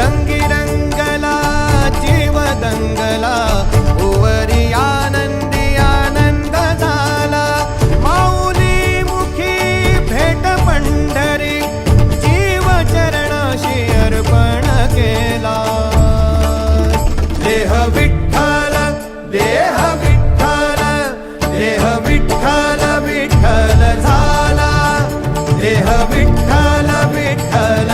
रंगी रंगला जीव दंगला ओवरी आनंदी आनंद झाला. माऊली मुखी भेट पंढरी जीव चरणाशी अर्पण केला. देह विठ्ठल देह विठ्ठल देह विठ्ठल विठ्ठल झाला. देह विठ्ठल विठ्ठल